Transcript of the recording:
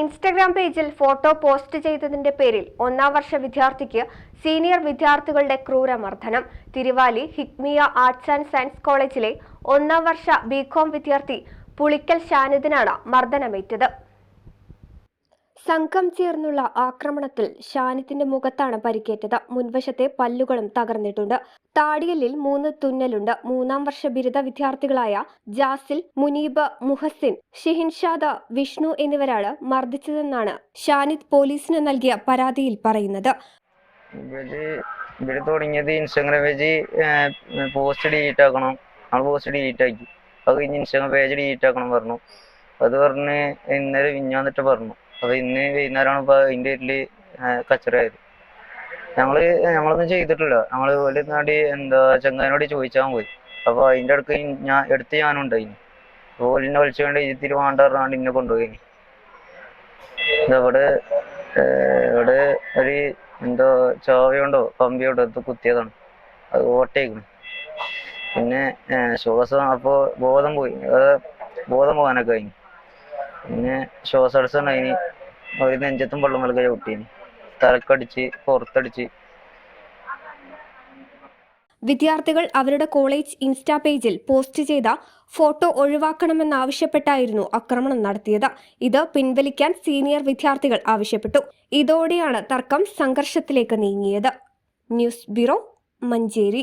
Instagram പേജിൽ photo post ചെയ്തതിന്റെ പേരിൽ ഒന്നാം വർഷ വിദ്യാർത്ഥിക്ക് സീനിയർ വിദ്യാർത്ഥികളുടെ ക്രൂരമർദ്ദനം. Thiruvali Hikmiya arts and science കോളേജിലെ ഒന്നാം വർഷ ബികോം വിദ്യാർത്ഥി പുളിക്കൽ ഷാനിദിനാണ് മർദ്ദനമേറ്റത്. സംഘം ചേർന്നുള്ള ആക്രമണത്തിൽ ഷാനിത്തിന്റെ മുഖത്താണ് പരിക്കേറ്റത്. മുൻവശത്തെ പല്ലുകളും തകർന്നിട്ടുണ്ട്. താടിയലിൽ മൂന്ന് തുന്നലുണ്ട്. മൂന്നാം വർഷ ബിരുദ വിദ്യാർത്ഥികളായ ജാസിൽ മുനീബ് മുഹസിൻ ഷിഹിൻഷാദ് വിഷ്ണു എന്നിവരാണ് മർദ്ദിച്ചതെന്നാണ് ഷാനിത് പോലീസിന് നൽകിയ പരാതിയിൽ പറയുന്നത്. ഇവിടെ തുടങ്ങിയത് ഇൻസ്റ്റാഗ്രാം പേജ് പോസ്റ്റ് ഡിലീറ്റ് ആക്കണം. നമ്മൾ പോസ്റ്റ് ഡിലീറ്റ് ആക്കി. അത് കഴിഞ്ഞ് ഇൻസ്റ്റാഗ്രാം പേജ് ഡിലീറ്റ് ആക്കണം പറഞ്ഞു. അത് പറഞ്ഞ് ഇന്നലെ വിഞ്ഞാന്നിട്ട് പറഞ്ഞു. അപ്പൊ ഇന്ന് വൈകുന്നേരമാണ് ഇപ്പൊ അതിന്റെ ഇഡ്ഡലി കച്ചറയായത്. ഞങ്ങൾ ഞങ്ങളൊന്നും ചെയ്തിട്ടില്ല. ഞങ്ങൾ ഓൽ എന്താ ചെങ്ങാനോട് ചോദിച്ചാൻ പോയി. അപ്പൊ അതിന്റെ അടുക്ക് ഞാൻ എടുത്ത് ഞാനും ഉണ്ടായിനി. ഓലിനെ വിളിച്ചുകൊണ്ട് ഇതിൽ വേണ്ട പറഞ്ഞാണ്ട് ഇന്നെ കൊണ്ടുപോയി ഇവിടെ ഇവിടെ ഒരു എന്തോ ചോവയുണ്ടോ കമ്പിയുണ്ടോ എന്തോ കുത്തിയതാണ്. അത് ഓട്ടേക്കണം. പിന്നെ ശ്വാസം അപ്പോൾ ബോധം പോയി. ബോധം പോകാനൊക്കെ കഴിഞ്ഞു പിന്നെ ശ്വാസടസം ഉണ്ടായിനി ഒരു നെഞ്ചത്തും വെള്ളം വെളുക്കെ ചവിട്ടീനി തലക്കടിച്ച് പുറത്തടിച്ച്. വിദ്യാർത്ഥികൾ അവരുടെ കോളേജ് ഇൻസ്റ്റാ പേജിൽ പോസ്റ്റ് ചെയ്ത ഫോട്ടോ ഒഴിവാക്കണമെന്നാവശ്യപ്പെട്ടായിരുന്നു ആക്രമണം നടത്തിയത്. ഇത് പിൻവലിക്കാൻ സീനിയർ വിദ്യാർത്ഥികൾ ആവശ്യപ്പെട്ടു. ഇതോടെയാണ് തർക്കം സംഘർഷത്തിലേക്ക് നീങ്ങിയത്. News bureau Manjeri.